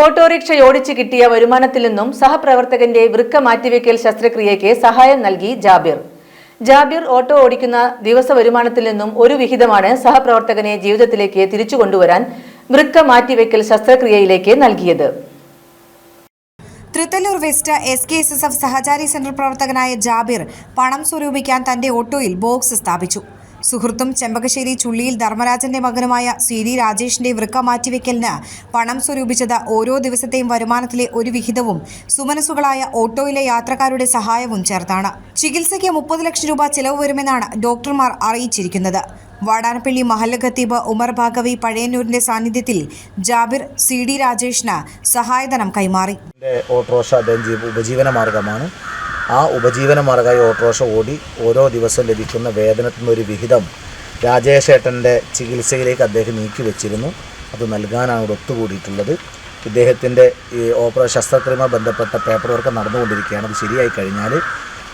Autorickshaw ഓടിച്ചു കിട്ടിയ വരുമാനത്തിൽ നിന്നും സഹപ്രവർത്തകന്റെ വൃക്ക മാറ്റിവെക്കൽ ശസ്ത്രക്രിയയ്ക്ക് സഹായം നൽകി ജാബിർ. ജാബിർ ഓട്ടോ ഓടിക്കുന്ന ദിവസ വരുമാനത്തിൽ നിന്നും ഒരു വിഹിതമാണ് സഹപ്രവർത്തകനെ ജീവിതത്തിലേക്ക് തിരിച്ചു കൊണ്ടുവരാൻ വൃക്ക മാറ്റിവെക്കൽ ശസ്ത്രക്രിയയിലേക്ക് നൽകിയത്. Thrithallur west S K S S F Sahachari centre പ്രവർത്തകനായ ജാബിർ പണം സ്വരൂപിക്കാൻ തന്റെ ഓട്ടോയിൽ ബോക്സ് സ്ഥാപിച്ചു. സുഹൃത്തും ചെമ്പകശ്ശേരി ചുള്ളിയിൽ ധർമ്മരാജന്റെ മകനുമായ സി ഡി രാജേഷിന്റെ വൃക്ക മാറ്റിവെക്കലിന് പണം സ്വരൂപിച്ചത് ഓരോ ദിവസത്തെയും വരുമാനത്തിലെ ഒരു വിഹിതവും സുമനസുകളായ ഓട്ടോയിലെ യാത്രക്കാരുടെ സഹായവും ചേർത്താണ്. ചികിത്സയ്ക്ക് മുപ്പത് ലക്ഷം രൂപ ചെലവ് വരുമെന്നാണ് ഡോക്ടർമാർ അറിയിച്ചിരിക്കുന്നത്. വാടാനപ്പള്ളി മഹല്ല ഖത്തീബ് ഉമർ ഭാഗവി പഴയന്നൂരിന്റെ സാന്നിധ്യത്തിൽ ജാബിർ സി ഡി രാജേഷിന് സഹായധനം കൈമാറി. ഓട്ടോറിക്ഷ ഉപജീവന മാർഗമാണ്. ആ ഉപജീവന മാർഗമായി ഓട്ടോറിക്ഷ ഓടി ഓരോ ദിവസവും ലഭിക്കുന്ന വേതനത്തിൽ നിന്നൊരു വിഹിതം രാജേഷേട്ടന്റെ ചികിത്സയിലേക്ക് അദ്ദേഹം നീക്കി വെച്ചിരുന്നു. അത് നൽകാനാണ് ഇവിടെ ഒത്തുകൂടിയിട്ടുള്ളത്. ഇദ്ദേഹത്തിന്റെ ഈ ഓപ്പറ ശസ്ത്രക്രിയയുമായി ബന്ധപ്പെട്ട പേപ്പർ വർക്ക് നടന്നുകൊണ്ടിരിക്കുകയാണ്. അത് ശരിയായി കഴിഞ്ഞാൽ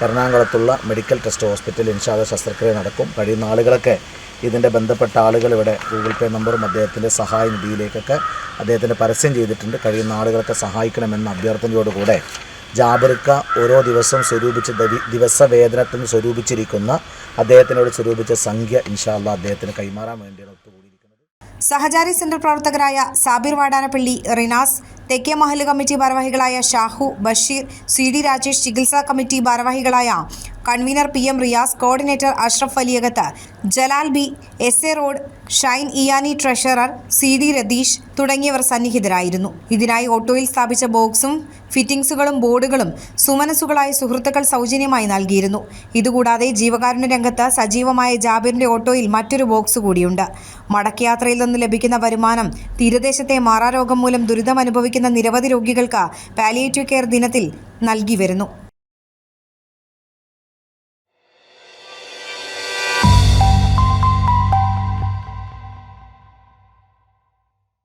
എറണാകുളത്തുള്ള മെഡിക്കൽ ടെസ്റ്റ് ഹോസ്പിറ്റലിൽ ഇൻഷാദ ശസ്ത്രക്രിയ നടക്കും. കഴിയുന്ന ആളുകളൊക്കെ ഇതിന്റെ ബന്ധപ്പെട്ട ആളുകൾ ഇവിടെ ഗൂഗിൾ പേ നമ്പറും അദ്ദേഹത്തിന്റെ സഹായ നിധിയിലേക്കൊക്കെ അദ്ദേഹത്തിന്റെ പരസ്യം ചെയ്തിട്ടുണ്ട്. കഴിയുന്ന ആളുകളൊക്കെ സഹായിക്കണമെന്ന അഭ്യർത്ഥനയോടുകൂടെ ജാബിർക്ക ഓരോ ദിവസവും സ്വരൂപിച്ച ദവി- ദിവസ വേതനത്തിന് സ്വരൂപിച്ചിരിക്കുന്ന അദ്ദേഹത്തിനോട് സ്വരൂപിച്ച സംഖ്യ ഇൻഷാല്ല അദ്ദേഹത്തിന് കൈമാറാൻ വേണ്ടിയാണ് ഒത്തുകൂടിയിരിക്കുന്നത്. സഹചാരി സെന്റർ പ്രവർത്തകരായ സാബിർ വാടാനപ്പള്ളി റിനാസ് തെക്കേ മഹൽ കമ്മിറ്റി ഭാരവാഹികളായ ഷാഹു ബഷീർ സി ഡി രാജേഷ് ചികിത്സാ കമ്മിറ്റി ഭാരവാഹികളായ convener P M Riyas coordinator Ashraf Aliyakath Jalal B S A road Shine ഇയാനി treasurer C D Ratheesh തുടങ്ങിയവർ സന്നിഹിതരായിരുന്നു. ഇതിനായി ഓട്ടോയിൽ സ്ഥാപിച്ച ബോക്സും ഫിറ്റിംഗ്സുകളും ബോർഡുകളും സുമനസുകളായ സുഹൃത്തുക്കൾ സൗജന്യമായി നൽകിയിരുന്നു. ഇതുകൂടാതെ ജീവകാരുണ്യ രംഗത്ത് സജീവമായ ജാബിറിന്റെ ഓട്ടോയിൽ മറ്റൊരു ബോക്സ് കൂടിയുണ്ട്. മടക്കയാത്രയിൽ നിന്ന് ലഭിക്കുന്ന വരുമാനം തീരദേശത്തെ മാറാരോഗം മൂലം ദുരിതമനുഭവിക്കുന്ന നിരവധി രോഗികൾക്ക് പാലിയേറ്റീവ് കെയർ ദിനത്തിൽ നൽകി വരുന്നു.